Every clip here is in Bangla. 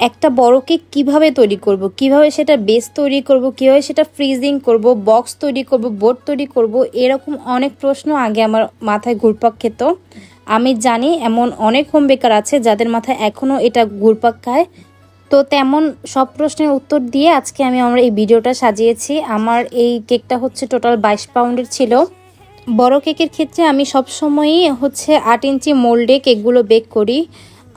একটা বড় কেক কীভাবে তৈরি করব? কীভাবে সেটা বেস তৈরি করব? কীভাবে সেটা ফ্রিজিং করব? বক্স তৈরি করব? বোর্ড তৈরি করব? এরকম অনেক প্রশ্ন আগে আমার মাথায় ঘুরপাক খেত। আমি জানি এমন অনেক হোম বেকার আছে যাদের মাথায় এখনও এটা ঘুরপাক খায়। তো তেমন সব প্রশ্নের উত্তর দিয়ে আজকে আমি আমার এই ভিডিওটা সাজিয়েছি। আমার এই কেকটা হচ্ছে টোটাল বাইশ পাউন্ডের ছিল। বড় কেকের ক্ষেত্রে আমি সবসময়ই হচ্ছে আট ইঞ্চি মোল্ডে কেকগুলো বেক করি।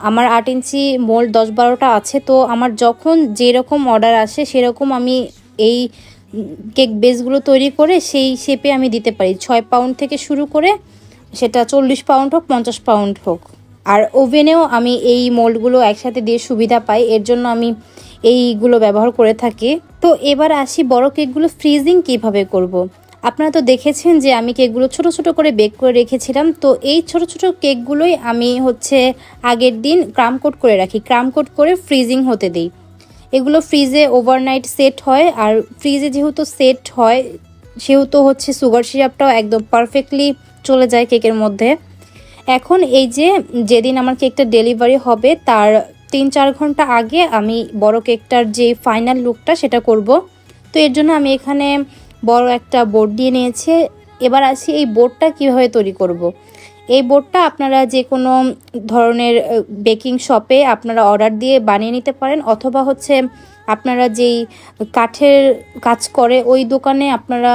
আমার আট ইঞ্চি মোল্ড দশ বারোটা আছে, তো আমার যখন যেরকম অর্ডার আসে, সেরকম আমি এই কেক বেসগুলো তৈরি করে সেই শেপে আমি দিতে পারি। ছয় পাউন্ড থেকে শুরু করে সেটা চল্লিশ পাউন্ড হোক, পঞ্চাশ পাউন্ড হোক। আর ওভেনেও আমি এই মোল্ডগুলো একসাথে দিয়ে সুবিধা পাই, এর জন্য আমি এইগুলো ব্যবহার করে থাকি। তো এবার আসি বড় কেকগুলো ফ্রিজিং কীভাবে করব। আপনারা তো দেখেছেন যে আমি কেকগুলো ছোট ছোট করে বেক করে রেখেছিলাম। তো এই ছোট ছোট কেকগুলোই আমি হচ্ছে আগের দিন ক্রাম কোট করে রাখি। ক্রাম কোট করে ফ্রিজিং হতে দিই। এগুলো ফ্রিজে ওভারনাইট সেট হয় আর ফ্রিজে যেহেতু সেট হয়, সেহেতু হচ্ছে সুগার সিরাপটাও একদম পারফেক্টলি চলে যায় কেকের মধ্যে। এখন এই যে যেদিন আমার কেকটা ডেলিভারি হবে, তার তিন চার ঘণ্টা আগে আমি বড় কেকটার যে ফাইনাল লুকটা সেটা করব। তো এর জন্য আমি এখানে বড় একটা বোর্ড দিয়ে নিয়েছে। এবার আসি এই বোর্ডটা কীভাবে তৈরি করব। এই বোর্ডটা আপনারা যে কোনো ধরনের বেকিং শপে আপনারা অর্ডার দিয়ে বানিয়ে নিতে পারেন অথবা হচ্ছে আপনারা যেই কাঠের কাজ করে ওই দোকানে আপনারা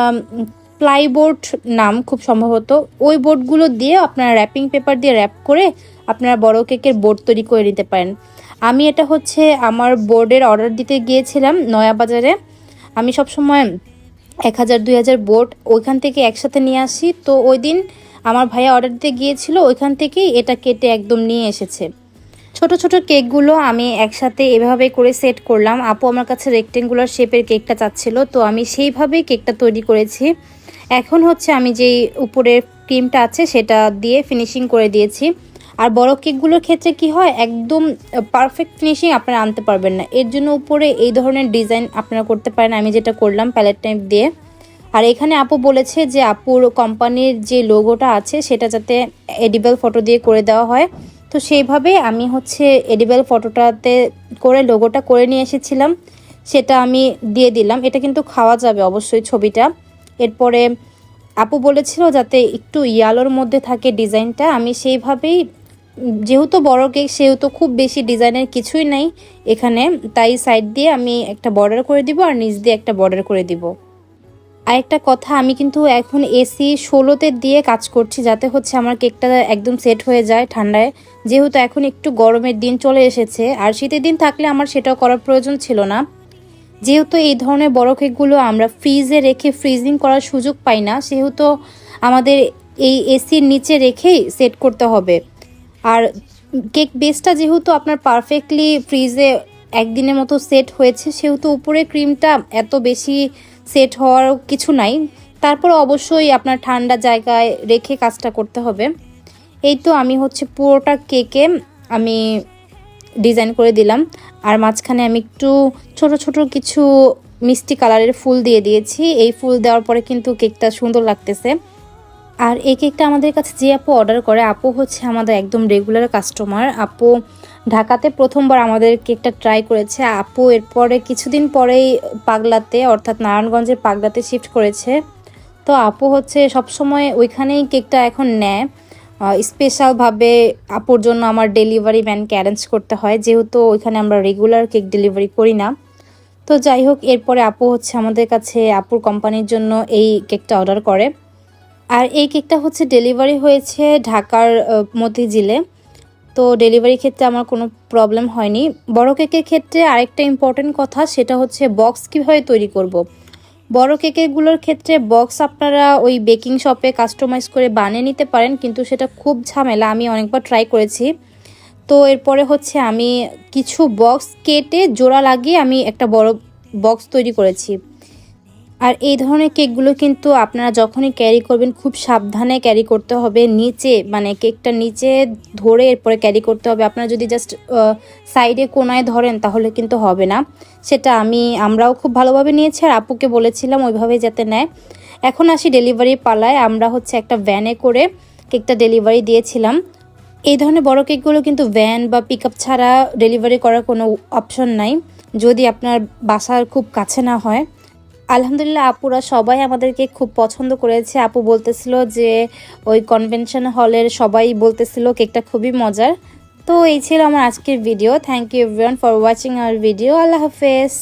প্লাইবোর্ড নাম খুব সম্ভবত ওই বোর্ডগুলো দিয়ে আপনারা র্যাপিং পেপার দিয়ে র্যাপ করে আপনারা বড় কেকের বোর্ড তৈরি করে নিতে পারেন। আমি এটা হচ্ছে আমার বোর্ডের অর্ডার দিতে গিয়েছিলাম নয়া বাজারে। আমি সবসময় এক হাজার, দুই হাজার বোর্ড ওইখান থেকে একসাথে নিয়ে আসি। তো ওই দিন আমার ভাইয়া অর্ডার দিতে গিয়েছিল, ওইখান থেকেই এটা কেটে একদম নিয়ে এসেছে। ছোট ছোট কেকগুলো আমি একসাথে এভাবে করে সেট করলাম। আপু আমার কাছে রেক্টেঙ্গুলার শেপের কেকটা চাচ্ছিল, তো আমি সেইভাবেই কেকটা তৈরি করেছি। এখন হচ্ছে আমি যেই উপরের ক্রিমটা আছে সেটা দিয়ে ফিনিশিং করে দিয়েছি। আর বড় কেকগুলোর ক্ষেত্রে কি হয়, একদম পারফেক্ট ফিনিশিং আপনারা আনতে পারবেন না। এর জন্য উপরে এই ধরনের ডিজাইন আপনারা করতে পারেন। আমি যেটা করলাম প্যালেট টাইপ দিয়ে। আর এখানে আপু বলেছে যে, আপুর কোম্পানির যে লোগোটা আছে, সেটা যাতে এডিবল ফটো দিয়ে করে দেওয়া হয়। তো সেইভাবে আমি হচ্ছে এডিবল ফটোটাতে করে লোগোটা করে নিয়ে এসেছিলাম। সেটা আমি দিয়ে দিলাম। এটা কিন্তু খাওয়া যাবে অবশ্যই ছবিটা। এরপরে আপু বলেছিল যাতে একটু ইয়ালোর মধ্যে থাকে ডিজাইনটা আমি সেইভাবেই যেহেতু বড় কেক সেহেতু খুব বেশি ডিজাইনের কিছুই নাই এখানে। তাই সাইড দিয়ে আমি একটা বর্ডার করে দিব আর নিচ দিয়ে একটা বর্ডার করে দিব। আরেকটা কথা, আমি কিন্তু এখন এসি ষোলোতে দিয়ে কাজ করছি যাতে হচ্ছে আমার কেকটা একদম সেট হয়ে যায় ঠান্ডায়। যেহেতু এখন একটু গরমের দিন চলে এসেছে, আর শীতের দিন থাকলে আমার সেটাও করার প্রয়োজন ছিল না। যেহেতু এই ধরনের বড় কেকগুলো আমরা ফ্রিজে রেখে ফ্রিজিং করার সুযোগ পাই না, সেহেতু আমাদের এই এসির নিচে রেখেই সেট করতে হবে। আর কেক বেসটা যেহেতু আপনার পারফেক্টলি ফ্রিজে একদিনের মতো সেট হয়েছে, সেহেতু উপরে ক্রিমটা এত বেশি সেট হওয়ার কিছু নাই। তারপর অবশ্যই আপনার ঠান্ডা জায়গায় রেখে কাজটা করতে হবে। এই তো আমি হচ্ছে পুরোটা কেকে আমি ডিজাইন করে দিলাম। আর মাঝখানে আমি একটু ছোট ছোট কিছু মিষ্টি কালারের ফুল দিয়ে দিয়েছি। এই ফুল দেওয়ার পরে কিন্তু কেকটা সুন্দর লাগতেছে। আর এই কেকটা আমাদের কাছে যে আপু অর্ডার করে, আপু হচ্ছে আমাদের একদম রেগুলার কাস্টমার আপু ঢাকাতে প্রথমবার আমাদের কেকটা ট্রাই করেছে। আপু এরপরে কিছুদিন পরেই পাগলাতে, অর্থাৎ নারায়ণগঞ্জের পাগলাতে শিফট করেছে। তো আপু হচ্ছে সবসময় ওইখানেই কেকটা এখন নেয়। স্পেশালভাবে আপুর জন্য আমার ডেলিভারি ম্যানকে অ্যারেঞ্জ করতে হয়। যেহেতু ওইখানে আমরা রেগুলার কেক ডেলিভারি করি না। তো যাই হোক, এরপরে আপু হচ্ছে আমাদের কাছে, আপুর কোম্পানির জন্য এই কেকটা অর্ডার করে। আর এই কেকটা হচ্ছে ডেলিভারি হয়েছে ঢাকার মতিঝিলে তো ডেলিভারি ক্ষেত্রে আমার কোনো প্রবলেম হয়নি। বড় কেকের ক্ষেত্রে আরেকটা ইম্পর্টেন্ট কথা, সেটা হচ্ছে বক্স কীভাবে তৈরি করব। বড় কেকেরগুলোর ক্ষেত্রে বক্স আপনারা ওই বেকিং শপে কাস্টমাইজ করে বানিয়ে নিতে পারেন, কিন্তু সেটা খুব ঝামেলা, আমি অনেকবার ট্রাই করেছি। তো এরপরে হচ্ছে আমি কিছু বক্স কেটে জোড়া লাগিয়ে আমি একটা বড় বক্স তৈরি করেছি। আর এই ধরনের কেকগুলো কিন্তু আপনারা যখনই ক্যারি করবেন, খুব সাবধানে ক্যারি করতে হবে। নিচে মানে কেকটা নিচে ধরে এরপরে ক্যারি করতে হবে। আপনারা যদি জাস্ট সাইডে কোনায় ধরেন তাহলে কিন্তু হবে না। সেটা আমি, আমরাও খুব ভালোভাবে নিয়েছি আর আপুকে বলেছিলাম ওইভাবে যাতে নেয়। এখন আসি ডেলিভারি পালায়। আমরা হচ্ছে একটা ভ্যানে করে কেকটা ডেলিভারি দিয়েছিলাম। এই ধরনের বড় কেকগুলো কিন্তু ভ্যান বা পিক ছাড়া ডেলিভারি করার কোনো অপশন নাই। যদি আপনার বাসার খুব কাছে না হয়। আলহামদুলিল্লাহ, আপুরা সবাই আমাদেরকে খুব পছন্দ করেছে। আপু বলতেছিল যে, ওই কনভেনশন হলের সবাই বলতেছিল কেকটা খুবই মজার। তো এই ছিল আমার আজকের video thank you everyone for watching our video আল্লাহ হাফেজ।